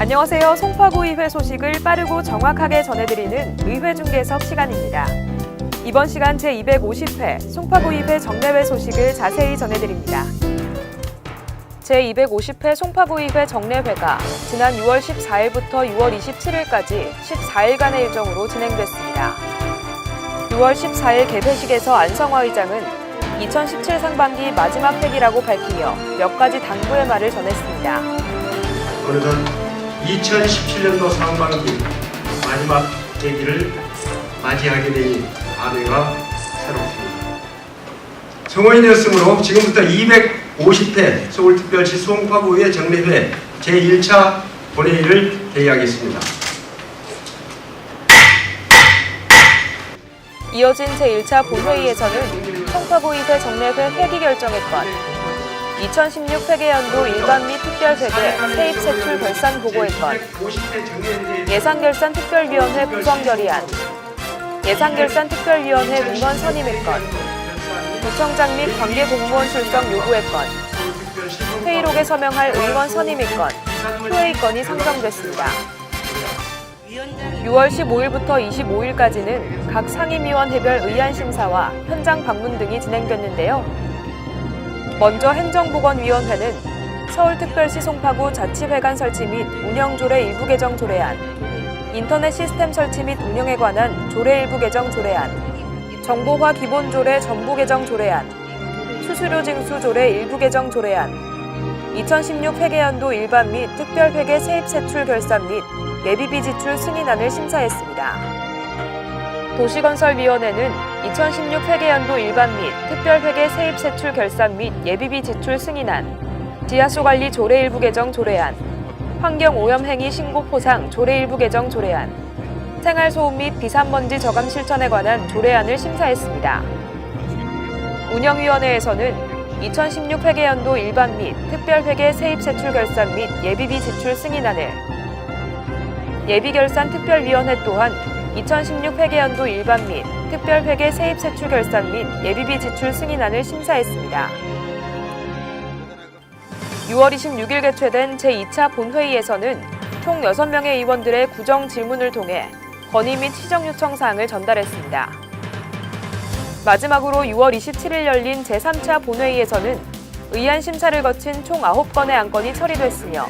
안녕하세요. 송파구의회 소식을 빠르고 정확하게 전해드리는 의회 중계석 시간입니다. 이번 시간 제250회 송파구의회 정례회 소식을 자세히 전해드립니다. 제250회 송파구의회 정례회가 지난 6월 14일부터 6월 27일까지 14일간의 일정으로 진행됐습니다. 6월 14일 개회식에서 안성화 의장은 2017 상반기 마지막 회기라고 밝히며 몇 가지 당부의 말을 전했습니다. 오늘은 2017년도 상반기 마지막 계기를 맞이하게 되니 감회가 새롭습니다. 성원이었으므로 지금부터 250회 서울특별시 송파구의 정례회 제1차 본회의를 개의하겠습니다. 이어진 제1차 본회의에서는 송파구의회 정례회 회기 결정의 건, 2016 회계연도 일반 및 특별회계 세입 세출 결산 보고의 건, 250회 정례회에 예산결산 특별위원회 구성 결의안, 예산결산 특별위원회 문건 선임의 건, 구청장 및 관계 공무원 출석 요구의 건, 회의록에 서명할 의원 선임의 건, 표의 건이 상정됐습니다. 6월 15일부터 25일까지는 각 상임위원회별 의안 심사와 현장 방문 등이 진행됐는데요. 먼저 행정보건위원회는 서울특별시 송파구 자치회관 설치 및 운영조례 일부 개정 조례안, 인터넷 시스템 설치 및 운영에 관한 조례 일부 개정 조례안, 정보화 기본 조례 전부 개정 조례안, 수수료 징수 조례 일부 개정 조례안, 2016 회계연도 일반 및 특별회계 세입 세출 결산 및 예비비 지출 승인안을 심사했습니다. 도시건설위원회는 2016 회계연도 일반 및 특별회계 세입 세출 결산 및 예비비 지출 승인안, 지하수 관리 조례 일부 개정 조례안, 환경 오염 행위 신고 포상 조례 일부 개정 조례안, 생활 소음 및 비산먼지 저감 실천에 관한 조례안을 심사했습니다. 운영위원회에서는 2016 회계연도 일반 및 특별회계 세입 세출 결산 및 예비비 지출 승인안을 예비결산 특별위원회 또한 2016 회계연도 일반 및 특별회계 세입 세출 결산 및 예비비 지출 승인안을 심사했습니다. 6월 26일 개최된 제2차 본회의에서는 총 6명의 의원들의 구정 질문을 통해 건의 및 시정 요청 사항을 전달했습니다. 마지막으로 6월 27일 열린 제3차 본회의에서는 의안 심사를 거친 총 9건의 안건이 처리됐으며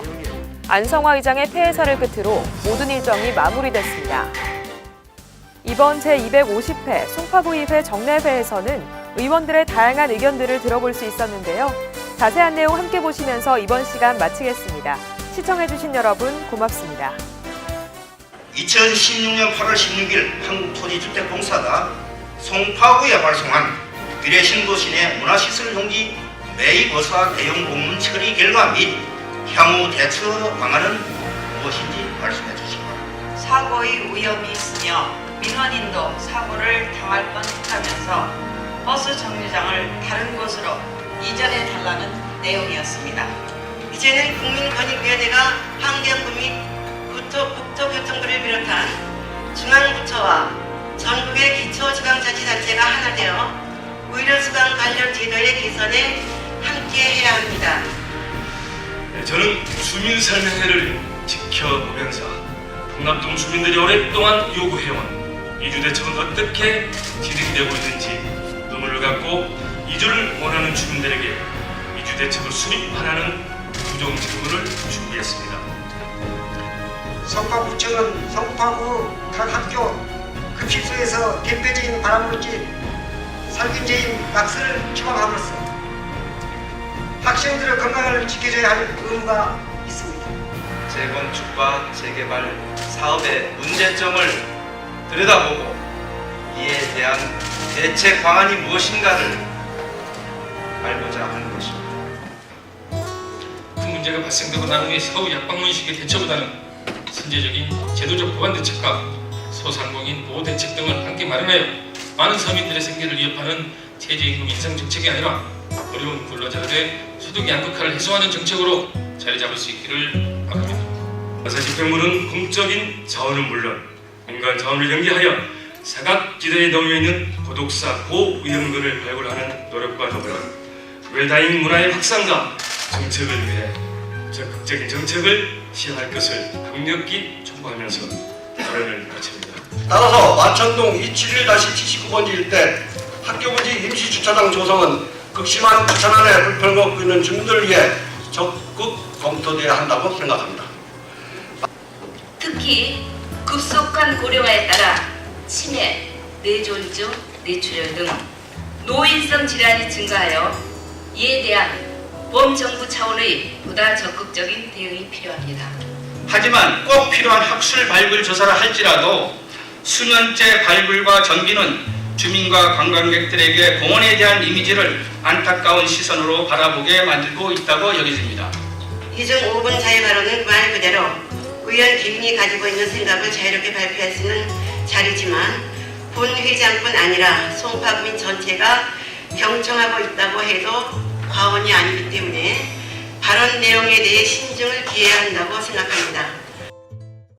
안성화 의장의 폐회사를 끝으로 모든 일정이 마무리됐습니다. 이번 제250회 송파구의회 정례회에서는 의원들의 다양한 의견들을 들어볼 수 있었는데요. 자세한 내용 함께 보시면서 이번 시간 마치겠습니다. 시청해주신 여러분 고맙습니다. 2016년 8월 16일 한국토지주택공사가 송파구에 발송한 비례신도시 내 문화시설 용지 매입 의사 대용 공문 처리 결과 및 향후 대처 방안은 무엇인지 말씀해 주시기 바랍니다. 사고의 위험이 있으며 민원인도 사고를 당할 뻔했다면서 버스 정류장을 다른 곳으로 이전해 달라는 내용이었습니다. 이제는 국민권익위원회가 환경부 및 국토, 국토교통부를 비롯한 중앙부처와 전국의 기초지방자치단체가 하나 되어 의료수당 관련 제도의 개선에 함께 해야 합니다. 네, 저는 주민설명회를 지켜보면서 풍남동 주민들이 오랫동안 요구해온 이 주대책은 어떻게 진행되고 있는지 의문을 갖고 이주를 원하는 주민들에게 이 주대책을 수립하라는 구정 질문을 준비했습니다. 성파구청은 성파구 각 학교 급식소에서 대표적인 바람물질 살균제인 낙스를 처방함으로써 학생들의 건강을 지켜줘야 할 의무가 있습니다. 재건축과 재개발 사업의 문제점을 들여다보고 이에 대한 대책 방안이 무엇인가를 알고자 하는 것입니다. 큰 문제가 발생되고 난 후에 사후 약방문식의 대처보다는 선제적인 제도적 보완 대책과 소상공인 보호 대책 등을 함께 마련하여 많은 서민들의 생계를 위협하는 최저임금 인상 정책이 아니라 어려운 근로자들의 소득 양극화를 해소하는 정책으로 자리 잡을 수 있기를 바랍니다. 사집행물은 공적인 자원은 물론 민간 자원을 연계하여 사각지대에 놓여 있는 고독사 고위험군을 발굴하는 노력과 더불어 웰다잉 문화의 확산과 정책을 위해 적극적인 정책을 시행할 것을 강력히 촉구하면서 발언을 마칩니다. 따라서 마천동 271-79번지 일대 학교 부지 임시 주차장 조성은 극심한 주차난에 불편을 겪고 있는 주민들을 위해 적극 검토돼야 한다고 생각합니다. 특히 급속한 고령화에 따라 치매, 뇌졸중, 뇌출혈 등 노인성 질환이 증가하여 이에 대한 범정부 차원의 보다 적극적인 대응이 필요합니다. 하지만 꼭 필요한 학술 발굴 조사를 할지라도 수년째 발굴과 정비는 주민과 관광객들에게 공원에 대한 이미지를 안타까운 시선으로 바라보게 만들고 있다고 여겨집니다. 이중 5분 자유 발언은 말 그대로 의원 개인이 가지고 있는 생각을 자유롭게 발표할 수 있는 자리지만 본 회장뿐 아니라 송파구민 전체가 경청하고 있다고 해도 과언이 아니기 때문에 발언 내용에 대해 신중을 기해야 한다고 생각합니다.